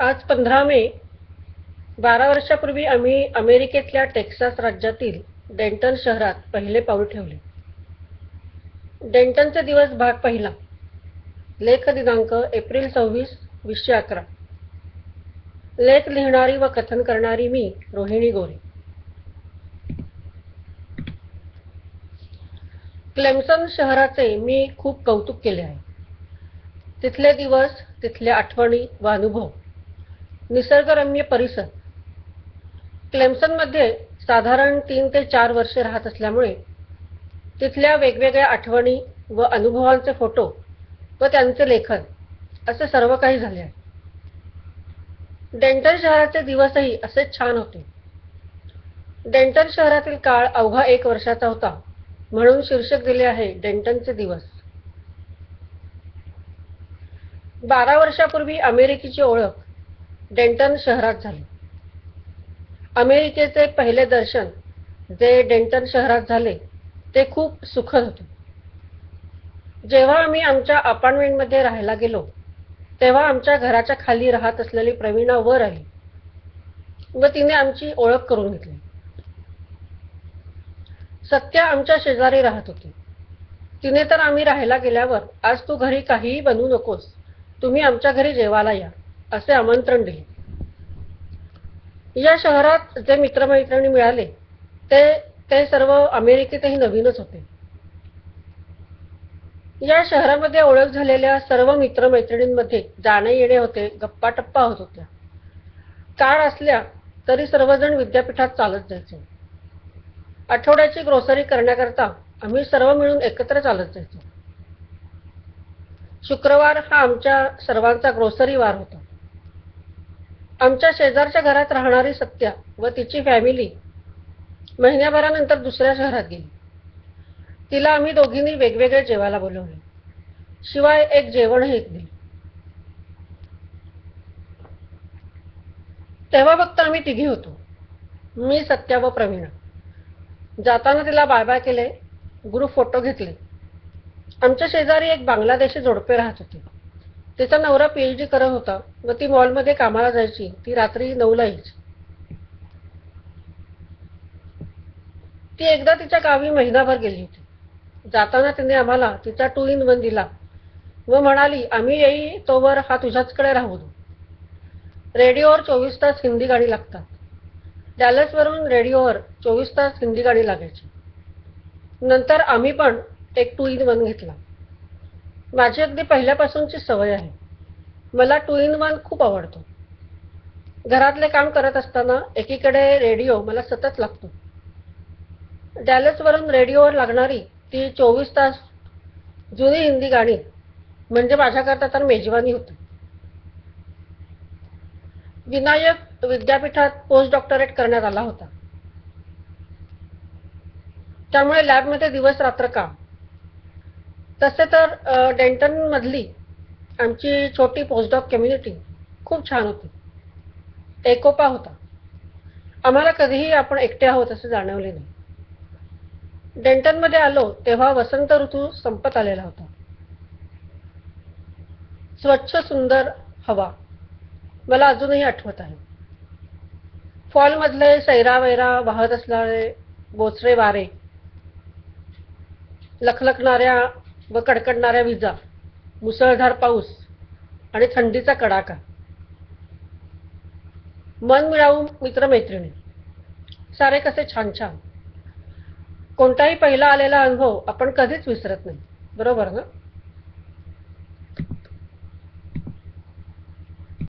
आज पंधरा मे बारा वर्षापूर्वी आम्ही अमेरिकेतल्या टेक्सास राज्यातील डेंटन शहरात पहिले पाऊल ठेवले. डेंटनचे दिवस भाग पहिला. लेख दिनांक एप्रिल सव्वीस वीसशे अकरा. लेख लिहिणारी व कथन करणारी मी रोहिणी गोरे. क्लेमसन शहराचे मी खूप कौतुक केले आहे. तिथले दिवस तिथल्या आठवणी व अनुभव. निसर्गरम्य परिसर. क्लेमसनमध्ये साधारण तीन ते चार वर्षे राहत असल्यामुळे तिथल्या वेगवेगळ्या आठवणी व अनुभवांचे फोटो व त्यांचे लेखन असे सर्व काही झाले आहे. डेंटल शहराचे दिवसही असे छान होते. डेंटल शहरातील काळ अवघा एक वर्षाचा होता म्हणून शीर्षक दिले आहे डेंटनचे दिवस. बारा वर्षापूर्वी अमेरिकेची ओळख डेंटन शहरात झाले. अमेरिकेचे पहिले दर्शन जे डेंटन शहरात झाले ते खूप सुखद होते. जेव्हा आम्ही आमच्या अपार्टमेंटमध्ये राहायला गेलो तेव्हा आमच्या घराच्या खाली राहत असलेली प्रवीणा वर आली व तिने आमची ओळख करून घेतली. सत्या आमच्या शेजारी राहत होती. तिने तर आम्ही राहायला गेल्यावर आज तू घरी काहीही बनवू नकोस. तुम्ही आमच्या घरी जेवायला या. असे आमंत्रण दिले. या शहरात जे मित्रमैत्रिणी मिळाले ते ते सर्व अमेरिकेतही नवीनच होते. या शहरामध्ये ओळख झालेल्या सर्व मित्रमैत्रिणींमध्ये जाणे येणे होते गप्पा टप्पा होत होत्या. काळ असल्या तरी सर्वजण विद्यापीठात चालत जायचे. आठवड्याची ग्रोसरी करण्याकरता आम्ही सर्व मिळून एकत्र चालत जायचो. शुक्रवार हा आमच्या सर्वांचा ग्रोसरी वार होता. आमच्या शेजारच्या घरात राहणारी सत्या व तिची फॅमिली महिन्याभरानंतर दुसऱ्या शहरात गेली. तिला आम्ही दोघींनी वेगवेगळे जेवायला बोलवले. शिवाय एक जेवणही दिले तेव्हा फक्त आम्ही तिघी होतो. मी सत्या व प्रवीणा. जाताना तिला बाय बाय केले ग्रुप फोटो घेतले. आमच्या शेजारी एक बांगलादेशी जोडपे राहत होते. तिचा नवरा पीएचडी करत होता व ती मॉलमध्ये कामाला जायची. ती रात्री नऊला यायची. ती एकदा तिच्या गावी महिनाभर गेली होती. जाताना तिने आम्हाला तिचा टू इन वन दिला व म्हणाली आम्ही येई तोवर हा तुझ्याचकडे राहू रेडिओवर चोवीस तास हिंदी गाणी लागतात. डॅलसवरून रेडिओवर चोवीस तास हिंदी गाणी लागायची. नंतर आम्ही पण एक टू इन वन घेतला. माझी अगदी पहिल्यापासूनची सवय आहे. मला टू इन वन खूप आवडतो. घरातले काम करत असताना एकीकडे रेडिओ मला सतत लागतो. डॅलसवरून रेडिओवर लागणारी ती चोवीस तास जुनी हिंदी गाणी म्हणजे माझ्याकरता तर मेजवानी होती. विनायक विद्यापीठात पोस्ट डॉक्टरेट करण्यात आला होता. त्यामुळे लॅबमध्ये दिवस रात्र काम. तसे तर डेंटन मधली आमची छोटी पोस्टडॉक कम्युनिटी खूप छान होती. एकोपा होता. आम्हाला कधीही आपण एकटे आहोत असे जाणवले नाही. डेंटनमध्ये आलो तेव्हा वसंत ऋतू संपत आलेला होता. स्वच्छ सुंदर हवा. मला अजूनही आठवत आहे. फॉलमधले सैरा वैरा वाहत असणारे बोचरे वारे लखलखणाऱ्या व कडकडणाऱ्या विजा मुसळधार पाऊस आणि थंडीचा कडाका. मन मिळावून मित्रमैत्रिणी सारे कसे छान छान. कोणताही पहिला आलेला अनुभव आपण कधीच विसरत नाही. बरोबर ना?